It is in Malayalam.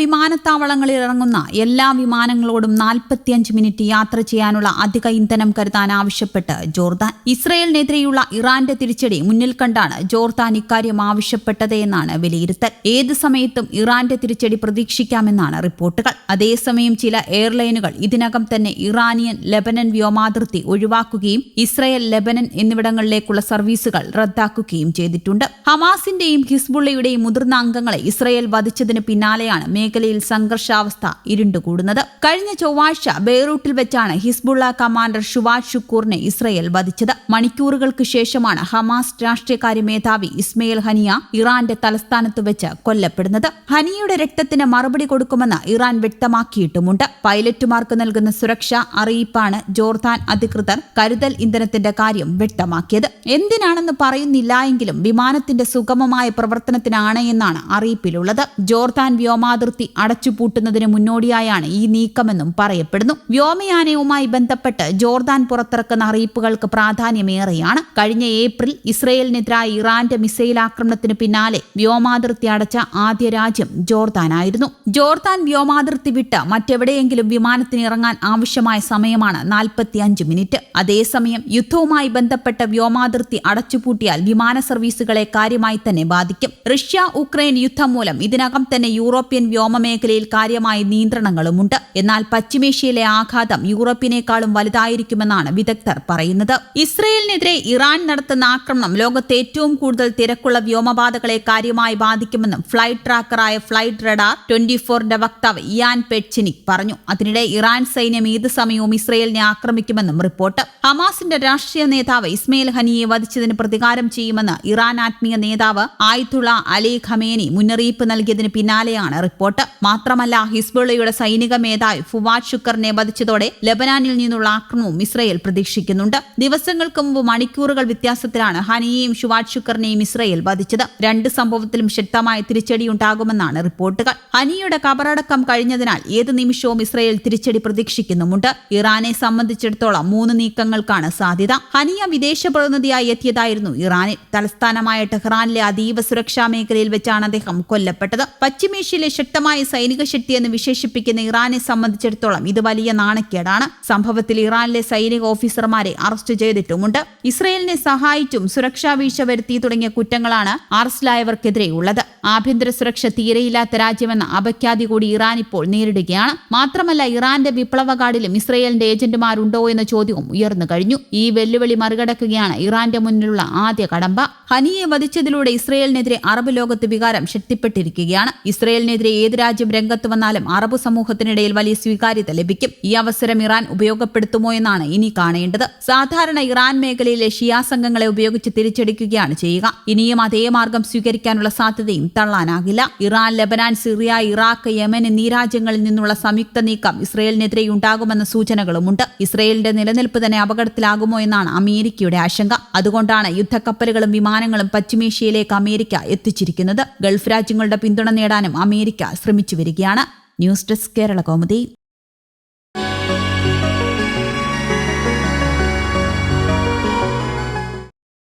വിമാനത്താവളങ്ങളിൽ ഇറങ്ങുന്ന എല്ലാ വിമാനങ്ങളോടും നാൽപ്പത്തിയഞ്ച് മിനിറ്റ് യാത്ര ചെയ്യാനുള്ള അധിക ഇന്ധനം കരുതാൻ ആവശ്യപ്പെട്ട് ജോർദാൻ. ഇസ്രയേലിനെതിരെയുള്ള ഇറാന്റെ തിരിച്ചടി മുന്നിൽ കണ്ടാണ് ജോർദാൻ ഇക്കാര്യം ആവശ്യപ്പെട്ടത് എന്നാണ് വിലയിരുത്തൽ. ഏത് സമയത്തും ഇറാന്റെ തിരിച്ചടി പ്രതീക്ഷിക്കാമെന്നാണ് റിപ്പോർട്ടുകൾ. അതേസമയം ചില എയർലൈനുകൾ ഇതിനകം തന്നെ ഇറാനിയൻ ലെബനൻ വ്യോമാതിർത്തി ഒഴിവാക്കുകയും ഇസ്രയേൽ ലെബനൻ എന്നിവിടങ്ങളിലേക്കുള്ള സർവീസുകൾ റദ്ദാക്കുകയും ചെയ്തിട്ടുണ്ട്. ഹമാസിന്റെയും ഹിസ്ബുള്ളയുടെയും മുതിർന്ന അംഗങ്ങളെ ഇസ്രയേൽ വധിച്ചതിന് പിന്നാലെയാണ് മേഖലയിൽ സംഘർഷാവസ്ഥ ഇരുണ്ടുകൂടുന്നത്. കഴിഞ്ഞ ചൊവ്വാഴ്ച ബെയ്റൂട്ടിൽ വെച്ചാണ് ഹിസ്ബുള്ള കമാൻഡർ ഷുവാജ് ഷുക്കൂറിനെ ഇസ്രയേൽ വധിച്ചത്. മണിക്കൂറുകൾക്ക് ശേഷമാണ് ഹമാസ് രാഷ്ട്രീയകാര്യ മേധാവി ഇസ്മയിൽ ഹനിയ ഇറാന്റെ തലസ്ഥാനത്ത് വെച്ച് കൊല്ലപ്പെടുന്നത്. ഹനിയയുടെ രക്തത്തിന് മറുപടി കൊടുക്കുമെന്ന് ഇറാൻ വ്യക്തമാക്കിയിട്ടുമുണ്ട്. പൈലറ്റുമാർക്ക് നൽകുന്ന സുരക്ഷ അറിയിപ്പാണ് ജോർദാൻ അധികൃതർ കരുതൽ ഇന്ധനത്തിന്റെ കാര്യം വ്യക്തമാക്കിയത്. എന്തിനാണെന്ന് പറയുന്നില്ല എങ്കിലും വിമാനത്തിന്റെ സുഗമമായ പ്രവർത്തനത്തിനാണ് എന്നാണ് അറിയിപ്പിലുള്ളത്. ജോർദാൻ വ്യോമാതിർത്തി അടച്ചുപൂട്ടുന്നതിന് മുന്നോടിയായാണ് ഈ നീക്കമെന്നും പറയപ്പെടുന്നു. വ്യോമയാനവുമായി ബന്ധപ്പെട്ട് ജോർദാൻ പുറത്തിറക്കുന്ന അറിയിപ്പുകൾക്ക് പ്രാധാന്യമേറെയാണ്. കഴിഞ്ഞ ഏപ്രിൽ ഇസ്രയേലിനെതിരായ ഇറാന്റെ മിസൈൽ ആക്രമണത്തിന് പിന്നാലെ വ്യോമാതിർത്തി അടച്ച ആദ്യ രാജ്യം ജോർദാനായിരുന്നു. ജോർദാൻ വ്യോമാതിർത്തി വിട്ട് മറ്റെവിടെയെങ്കിലും വിമാനത്തിന് ഇറങ്ങാൻ ആവശ്യമായ സമയമാണ് നാൽപ്പത്തിയഞ്ച് മിനിറ്റ്. അതേസമയം യുദ്ധവുമായി ബന്ധപ്പെട്ട വ്യോമാതിർത്തി അടച്ചുപൂട്ടിയാൽ വിമാന സർവീസുകളെ കാര്യമായി തന്നെ ബാധിക്കും. റഷ്യ ഉക്രൈൻ യുദ്ധം മൂലം ഇതിനകം തന്നെ യൂറോപ്യൻ വ്യോമമേഖലയിൽ കാര്യമായ നിയന്ത്രണങ്ങളുമുണ്ട്. എന്നാൽ പശ്ചിമേഷ്യയിലെ ആഘാതം യൂറോപ്പിനേക്കാളും വലുതായിരിക്കുമെന്നാണ് വിദഗ്ധർ പറയുന്നത്. ഇസ്രയേലിനെതിരെ ഇറാൻ നടത്തുന്ന ആക്രമണം ലോകത്തെ ഏറ്റവും കൂടുതൽ തിരക്കുള്ള വ്യോമപാതകളെ കാര്യമായി ബാധിക്കുമെന്നും ഫ്ലൈറ്റ് ട്രാക്കറായ ഫ്ലൈറ്റ് റഡാർ ട്വന്റി ഫോറിന്റെ വക്താവ് ഇയാൻ പെഡ്ചിനിക് പറഞ്ഞു. അതിനിടെ ഇറാൻ സൈന്യം ഏത് സമയവും ഇസ്രയേലിനെ ആക്രമിക്കുമെന്നും റിപ്പോർട്ട്. ഹമാസിന്റെ രാഷ്ട്രീയ നേതാവ് ഇസ്മയിൽ ഹനിയെ വധിച്ചതിന് പ്രതികാരം ചെയ്യുമെന്ന് ഇറാൻ ആത്മീയ നേതാവ് ആയിത്തുള്ള അലി ഖമേനി മുന്നറിയിപ്പ് നൽകിയതിന് പിന്നാലെയാണ് റിപ്പോർട്ട്. മാത്രമല്ല ഹിസ്ബുള്ളയുടെ സൈനിക മേധാവി ഫുവാദ് ഷുക്കറിനെ വധിച്ചതോടെ ലബനാനിൽ നിന്നുള്ള ആക്രമണവും ഇസ്രയേൽ പ്രതീക്ഷിക്കുന്നുണ്ട്. ദിവസങ്ങൾക്ക് മുമ്പ് മണിക്കൂറുകൾ വ്യത്യാസത്തിലാണ് ഹനിയെയും ഷുവാദ് ഷുക്കറിനെയും ഇസ്രയേൽ വധിച്ചത്. രണ്ട് സംഭവത്തിലും ശക്തമായ തിരിച്ചടിയുണ്ടാകുമെന്നാണ് റിപ്പോർട്ടുകൾ. ഹനിയുടെ കബറടക്കം കഴിഞ്ഞതിനാൽ ഏത് നിമിഷവും ഇസ്രയേൽ തിരിച്ചടി പ്രതീക്ഷിക്കുന്നുമുണ്ട്. ഇറാനെ സംബന്ധിച്ചിടത്തോളം മൂന്ന് നീക്കങ്ങൾക്കാണ് സാധ്യത. ഹനിയ വിദേശ പ്രതിനിധിയായി എത്തിയതായിരുന്നു ഇറാനിൽ. തലസ്ഥാനമായ ടെഹ്റാനിലെ അതീവ സുരക്ഷാ മേഖലയിൽ വെച്ചാണ് അദ്ദേഹം കൊല്ലപ്പെട്ടത്. പശ്ചിമേഷ്യയിലെ ശക്തമായ സൈനിക ശക്തിയെന്ന് വിശേഷിപ്പിക്കുന്ന ഇറാനെ സംബന്ധിച്ചിടത്തോളം ഇത് വലിയ നാണക്കേടാണ്. സംഭവത്തിൽ ഇറാനിലെ സൈനിക ഓഫീസർമാരെ അറസ്റ്റ് ചെയ്തിട്ടുമുണ്ട്. ഇസ്രയേലിനെ സഹായിച്ചും സുരക്ഷാ വീഴ്ച വരുത്തി തുടങ്ങിയ കുറ്റങ്ങളാണ് അറസ്റ്റിലായവർക്കെതിരെയുള്ളത്. ആഭ്യന്തര സുരക്ഷ തീരെയില്ലാത്ത രാജ്യമെന്ന അപഖ്യാതി കൂടി ഇറാൻ ഇപ്പോൾ നേരിടുകയാണ്. മാത്രമല്ല ഇറാന്റെ വിപ്ലവ കാർഡിലും ഇസ്രയേലിന്റെ ഏജന്റുമാരുണ്ടോ എന്ന ചോദ്യവും ഉയർന്നു കഴിഞ്ഞു. ഈ വെല്ലുവിളി മറികടക്കുകയാണ് ഇറാന്റെ മുന്നിലുള്ള ആദ്യ കടമ്പ. ഹനിയെ വധിച്ചതിലൂടെ ഇസ്രയേലിനെതിരെ അറബ് ലോകത്ത് വികാരം ശക്തിപ്പെട്ടിരിക്കുകയാണ്. ഇസ്രയേലിനെതിരെ ഏത് രാജ്യം രംഗത്ത് വന്നാലും അറബ് സമൂഹത്തിനിടയിൽ വലിയ സ്വീകാര്യത ലഭിക്കും. ഈ അവസരം ഇറാൻ ഉപയോഗപ്പെടുത്തുമോ എന്നാണ് ഇനി കാണേണ്ടത്. സാധാരണ ഇറാൻ മേഖലയിലെ ഷിയാ സംഘങ്ങളെ ഉപയോഗിച്ച് തിരിച്ചടിക്കുകയാണ് ചെയ്യുക. ഇനിയും അതേ മാർഗം സ്വീകരിക്കാനുള്ള സാധ്യതയും തള്ളാനാകില്ല. Iran Lebanon Syria Iraq Yemen എന്നീ രാജ്യങ്ങളിൽ നിന്നുള്ള സംയുക്ത നീക്കം ഇസ്രയേലിനെതിരെ ഉണ്ടാകുമെന്ന സൂചനകളുമുണ്ട്. ഇസ്രയേലിന്റെ നിലനിൽപ്പ് തന്നെ അപകടത്തിലാകുമോ എന്നാണ് അമേരിക്കയുടെ ആശങ്ക. അതുകൊണ്ടാണ് യുദ്ധക്കപ്പലുകളും വിമാനങ്ങളും പശ്ചിമേഷ്യയിലേക്ക് അമേരിക്ക എത്തിച്ചിരിക്കുന്നത്. ഗൾഫ് രാജ്യങ്ങളുടെ പിന്തുണ നേടാനും അമേരിക്ക ശ്രമിച്ചു വരികയാണ് ന്യൂസ് ഡെസ്ക് കേരള കൗമുദി.